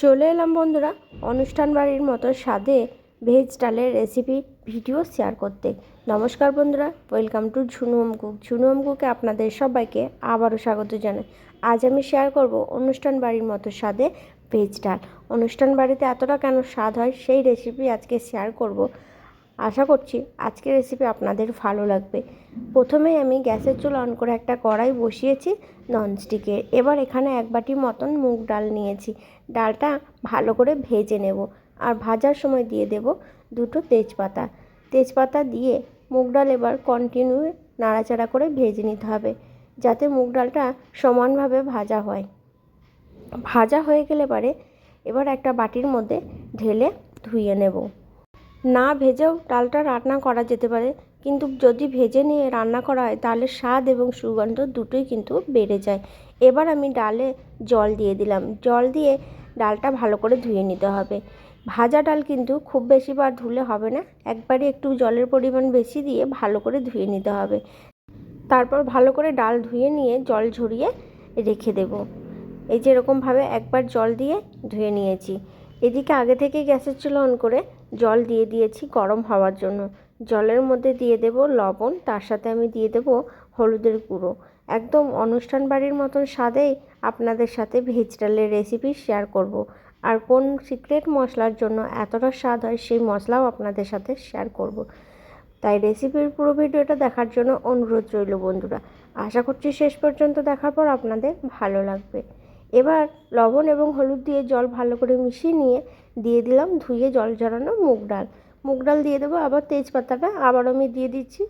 চলে এলাম বন্ধুরা অনুষ্ঠান বাড়ির মতো স্বাদে ভেজ ডালের রেসিপি ভিডিও শেয়ার করতে। নমস্কার বন্ধুরা welcome to Jhunum cook Jhunum কুকে আপনাদের সবাইকে আবারও স্বাগত জানাই। আজ আমি শেয়ার করব অনুষ্ঠান বাড়ির মতো স্বাদে ভেজ ডাল। অনুষ্ঠান বাড়িতে এতটা কেন স্বাদ হয় সেই রেসিপি আজকে শেয়ার করব। আশা করছি আজকের রেসিপি আপনাদের ভালো লাগবে। প্রথমেই আমি গ্যাসের চুল অন করে একটা কড়াই বসিয়েছি ননস্টিকে এবার এখানে এক বাটি মতন মুগ ডাল নিয়েছি। ডালটা ভালো করে ভেজে নেব আর ভাজার সময় দিয়ে দেব দুটো তেজপাতা। তেজপাতা দিয়ে মুগ ডাল এবার কন্টিনিউ নাড়াচাড়া করে ভেজে নিতে হবে যাতে মুগ ডালটা সমানভাবে ভাজা হয়। ভাজা হয়ে গেলে পারে এবার একটা বাটির মধ্যে ঢেলে ধুয়ে নেব। না ভেজেও ডালটা রান্না করা যেতে পারে। কিন্তু যদি ভেজে নিয়ে রান্না করা হয়, তাহলে স্বাদ এবং সুগন্ধ দুটোই কিন্তু বেড়ে যায়। এবার আমি ডালে জল দিয়ে দিলাম। জল দিয়ে ডালটা ভালো করে ধুয়ে নিতে হবে। ভাজা ডাল কিন্তু খুব বেশি বার ধুলে হবে না। একবারই একটু জলের পরিমাণ বেশি দিয়ে ভালো করে ধুয়ে নিতে হবে। তারপর ভালো করে ডাল ধুয়ে নিয়ে জল ঝরিয়ে রেখে দেব। এই যে এরকমভাবে একবার জল দিয়ে ধুয়ে নিয়েছি। এদিকে আগে থেকে গ্যাসের চুলা অন করে জল দিয়ে দিয়েছি গরম হওয়ার জন্য জলের মধ্যে দিয়ে দেব লবণ, তার সাথে আমি দিয়ে দেব হলুদের গুঁড়ো একদম অনুষ্ঠান বাড়ির মতন স্বাদেই আপনাদের সাথে ভেজ ডালের রেসিপি শেয়ার করব। আর কোন সিক্রেট মশলার জন্য এতটা স্বাদ হয় সেই মশলাও আপনাদের সাথে শেয়ার করব। তাই রেসিপির পুরো ভিডিওটা দেখার জন্য অনুরোধ রইল বন্ধুরা আশা করছি শেষ পর্যন্ত দেখার পর আপনাদের ভালো লাগবে এবার লবণ এবং হলুদ দিয়ে জল ভালো করে মিশিয়ে নিয়ে দিয়ে দিলাম ধুয়ে জল ঝরানো মুগ ডাল। মুগ ডাল দিয়ে দেবো, আবার তেজপাতাটা আবার আমি দিয়ে দিচ্ছি।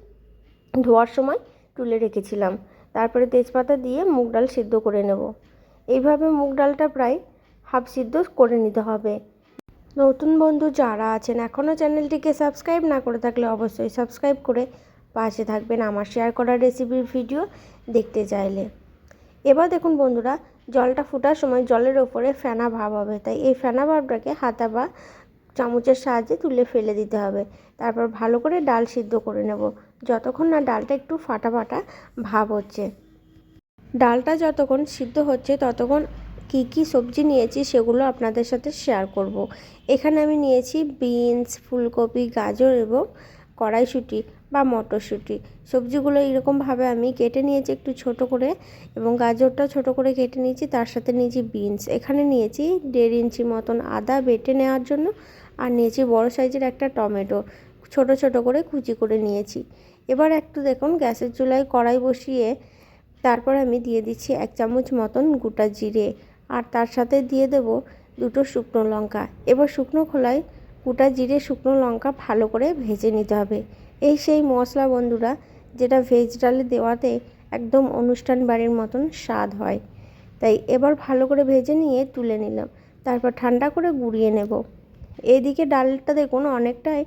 ধোয়ার সময় তুলে রেখেছিলাম। তারপরে তেজপাতা দিয়ে মুগ ডাল সিদ্ধ করে নেব। এইভাবে মুগ ডালটা প্রায় হাফ সিদ্ধ করে নিতে হবে। নতুন বন্ধু যারা আছেন, এখনও চ্যানেলটিকে সাবস্ক্রাইব না করে থাকলে অবশ্যই সাবস্ক্রাইব করে পাশে থাকবেন আমার শেয়ার করা রেসিপির ভিডিও দেখতে চাইলে। এবার দেখুন বন্ধুরা জলটা ফোটার সময় জলের ওপরে ফেনা ভাব হবে। তাই এই ফেনা ভাবটাকে হাতা বা চামচের সাহায্যে তুলে ফেলে দিতে হবে। তারপর ভালো করে ডাল সিদ্ধ করে নেব। যতক্ষণ না ডালটা একটু ফাটা ফাটা ভাব হচ্ছে। ডালটা যতক্ষণ সিদ্ধ হচ্ছে, ততক্ষণ কী কী সবজি নিয়েছি সেগুলো আপনাদের সাথে শেয়ার করব। এখানে আমি নিয়েছি বিনস ফুলকপি, গাজর এবং কড়াইশুঁটি বা মটরশুঁটি। সবজিগুলো এরকমভাবে আমি কেটে নিয়েছি একটু ছোট করে এবং গাজরটা ছোট করে কেটে নিয়েছি, তার সাথে নিয়েছি বিনস। এখানে নিয়েছি দেড় ইঞ্চি মতন আদা বেটে নেওয়ার জন্য আর নিয়েছি বড় সাইজের একটা টমেটো। ছোট ছোট করে কুচি করে নিয়েছি। এবার একটু দেখুন গ্যাসের চুলায় কড়াই বসিয়ে তারপর আমি দিয়ে দিচ্ছি এক চামচ মতন গোটা জিরে। আর তার সাথে দিয়ে দেব দুটো শুকনো লঙ্কা। এবার শুকনো খোলায় গোটা জিরে শুকনো লঙ্কা ভালো করে ভেজে নিতে হবে। এই সেই মশলা বন্ধুরা, যেটা ভেজ ডালে দেওয়াতে একদম অনুষ্ঠান বাড়ির মতন স্বাদ হয়। তাই এবার ভালো করে ভেজে নিয়ে তুলে নিলাম। তারপর ঠান্ডা করে গুঁড়িয়ে নেব। এদিকে ডালটা দেখুন অনেকটাই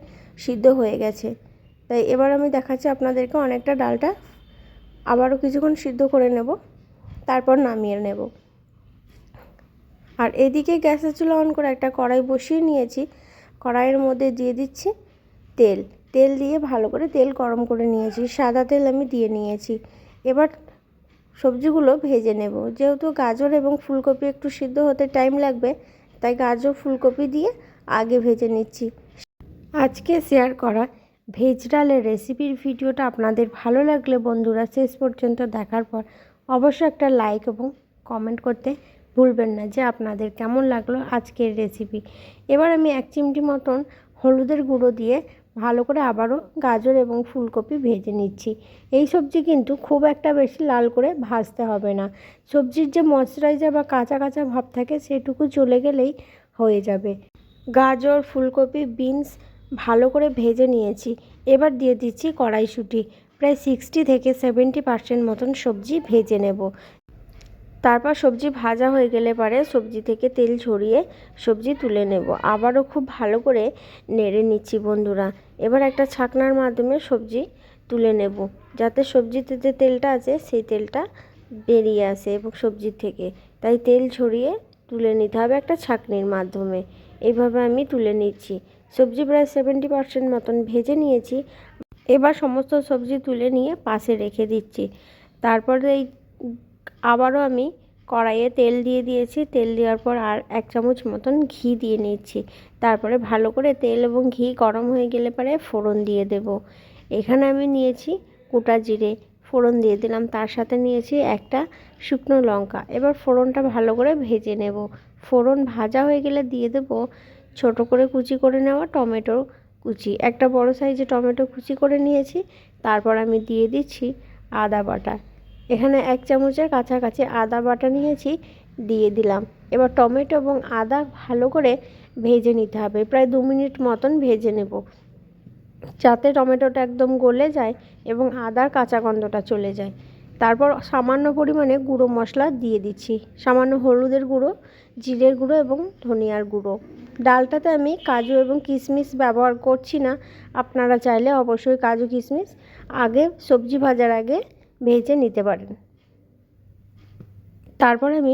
সিদ্ধ হয়ে গেছে। তাই এবার আমি দেখাচ্ছি আপনাদেরকে অনেকটা ডালটা। আবারও কিছুক্ষণ সিদ্ধ করে নেব, তারপর নামিয়ে নেব। আর এদিকে গ্যাসের চুলা অন করে একটা কড়াই বসিয়ে নিয়েছি। কড়াইয়ের মধ্যে দিয়ে দিচ্ছি তেল। তেল দিয়ে ভালো করে তেল গরম করে নিয়েছি। সাদা তেল আমি দিয়ে নিয়েছি। এবার সবজিগুলো ভেজে নেব। যেহেতু গাজর এবং ফুলকপি একটু সিদ্ধ হতে টাইম লাগবে, তাই গাজর, ফুলকপি দিয়ে আগে ভেজে নিচ্ছি। আজকে শেয়ার করা ভেজ ডালের রেসিপির ভিডিওটা আপনাদের ভালো লাগলে বন্ধুরা শেষ পর্যন্ত দেখার পর অবশ্যই একটা লাইক এবং কমেন্ট করতে ভুলবেন না যে আপনাদের কেমন লাগল আজকের রেসিপি এবার আমি এক চিমটি মতন হলুদের গুঁড়ো দিয়ে ভালো করে আবারও গাজর এবং ফুলকপি ভেজে নিচ্ছি। এই সবজি কিন্তু খুব একটা বেশি লাল করে ভাজতে হবে না। সবজির যে ময়শ্চারাইজার বা কাঁচা কাঁচা ভাব থাকে সেটুকু চলে গেলেই হয়ে যাবে। গাজর, ফুলকপি বিনস ভালো করে ভেজে নিয়েছি। এবার দিয়ে দিচ্ছি কড়াইশুঁটি। প্রায় সিক্সটি থেকে সেভেন্টি পার্সেন্ট মতন সবজি ভেজে নেব। তারপর সবজি ভাজা হয়ে গেলে পরে সবজি থেকে তেল ছড়িয়ে সবজি তুলে নেব। আবারও খুব ভালো করে নেড়ে নিচ্ছি বন্ধুরা। এবার একটা ছাকনার মাধ্যমে সবজি তুলে নেব, যাতে সবজিতে যে তেলটা আছে সেই তেলটা বেরিয়ে আসে এবং সবজির থেকে। তাই তেল ছড়িয়ে তুলে নিতে হবে একটা ছাকনির মাধ্যমে। এইভাবে আমি তুলে নিচ্ছি। সবজি প্রায় সেভেন্টি পার্সেন্ট মতন ভেজে নিয়েছি। এবার সমস্ত সবজি তুলে নিয়ে পাশে রেখে দিচ্ছি। তারপরে এই আবারও আমি কড়াইয়ে তেল দিয়ে দিয়েছি। তেল দেওয়ার পর আর এক চামচ মতন ঘি দিয়ে নিচ্ছি। তারপরে ভালো করে তেল এবং ঘি গরম হয়ে গেলে পরে ফোড়ন দিয়ে দেব। এখানে আমি নিয়েছি গোটা জিরে। ফোড়ন দিয়ে দিলাম। তার সাথে নিয়েছি একটা শুকনো লঙ্কা। এবার ফোড়নটা ভালো করে ভেজে নেব। ফোড়ন ভাজা হয়ে গেলে দিয়ে দেব ছোট করে কুচি করে নেওয়া টমেটো কুচি। একটা বড় সাইজে টমেটো কুচি করে নিয়েছি। তারপর আমি দিয়ে দিচ্ছি আদা বাটা। এখানে এক চামচের কাছাকাছি আদা বাটা নিয়েছি, দিয়ে দিলাম। এবার টমেটো এবং আদা ভালো করে ভেজে নিতে হবে। প্রায় দু মিনিট মতন ভেজে নেব, যাতে টমেটোটা একদম গলে যায় এবং আদার কাঁচা গন্ধটা চলে যায়। তারপর সামান্য পরিমাণে গুঁড়ো মশলা দিয়ে দিচ্ছি। সামান্য হলুদের গুঁড়ো, জিরের গুঁড়ো এবং ধনিয়ার গুঁড়ো। ডালটাতে আমি কাজু এবং কিশমিশ ব্যবহার করছি না। আপনারা চাইলে অবশ্যই কাজু, কিশমিশ। আগে সবজি ভাজার আগে ভেজে নিতে পারেন। তারপর আমি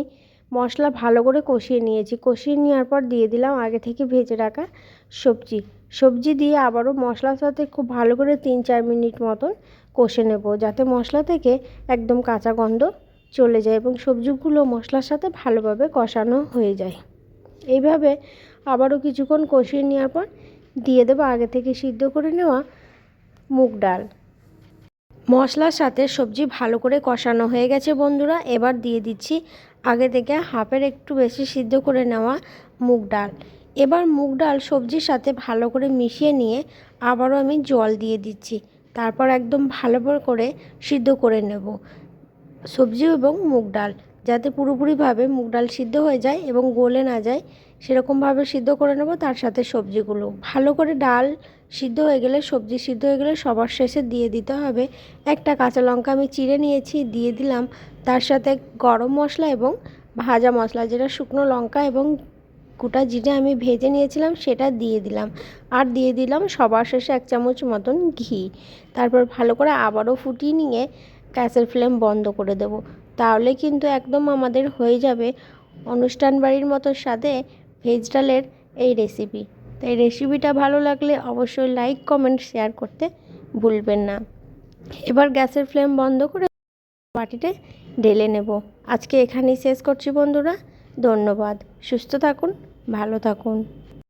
মশলা ভালো করে কষিয়ে নিয়েছি। কষিয়ে নেওয়ার পর দিয়ে দিলাম আগে থেকে ভেজে রাখা সবজি। সবজি দিয়ে আবারও মশলার সাথে খুব ভালো করে তিন চার মিনিট মতন কষে নেব, যাতে মশলা থেকে একদম কাঁচা গন্ধ চলে যায় এবং সবজিগুলো মশলার সাথে ভালোভাবে কষানো হয়ে যায়। এইভাবে আবারও কিছুক্ষণ কষিয়ে নেওয়ার পর দিয়ে দেবো আগে থেকে সিদ্ধ করে নেওয়া মুগ ডাল। মশলার সাথে সবজি ভালো করে কষানো হয়ে গেছে বন্ধুরা। এবার দিয়ে দিচ্ছি আগে থেকে হাফের একটু বেশি সিদ্ধ করে নেওয়া মুগ ডাল। এবার মুগ ডাল সবজির সাথে ভালো করে মিশিয়ে নিয়ে আবারও আমি জল দিয়ে দিচ্ছি। তারপর একদম ভালো করে সিদ্ধ করে নেব সবজি এবং মুগ ডাল, যাতে পুরোপুরিভাবে মুগ ডাল সিদ্ধ হয়ে যায় এবং গলে না যায়। সেরকমভাবে সিদ্ধ করে নেব, তার সাথে সবজিগুলো। ভালো করে ডাল সিদ্ধ হয়ে গেলে, সবজি সিদ্ধ হয়ে গেলে সবার শেষে দিয়ে দিতে হবে একটা কাঁচা লঙ্কা আমি চিড়ে নিয়েছি, দিয়ে দিলাম। তার সাথে গরম মশলা এবং ভাজা মশলা, যেটা শুকনো লঙ্কা এবং গোটা জিরে আমি ভেজে নিয়েছিলাম, সেটা দিয়ে দিলাম। আর দিয়ে দিলাম সবার শেষে এক চামচ মতন ঘি। তারপর ভালো করে আবারও ফুটিয়ে নিয়ে গ্যাসের ফ্লেম বন্ধ করে দেব। তাহলে কিন্তু একদম আমাদের হয়ে যাবে। অনুষ্ঠান বাড়ির মতো স্বাদে ভেজ ডালের এই রেসিপি তাই রেসিপিটা ভালো লাগলে অবশ্যই লাইক কমেন্ট শেয়ার করতে ভুলবেন না। এবার গ্যাসের ফ্লেম বন্ধ করে বাটিতে ঢেলে নেব। আজকে এখানেই শেষ করছি বন্ধুরা। ধন্যবাদ। সুস্থ থাকুন, ভালো থাকুন।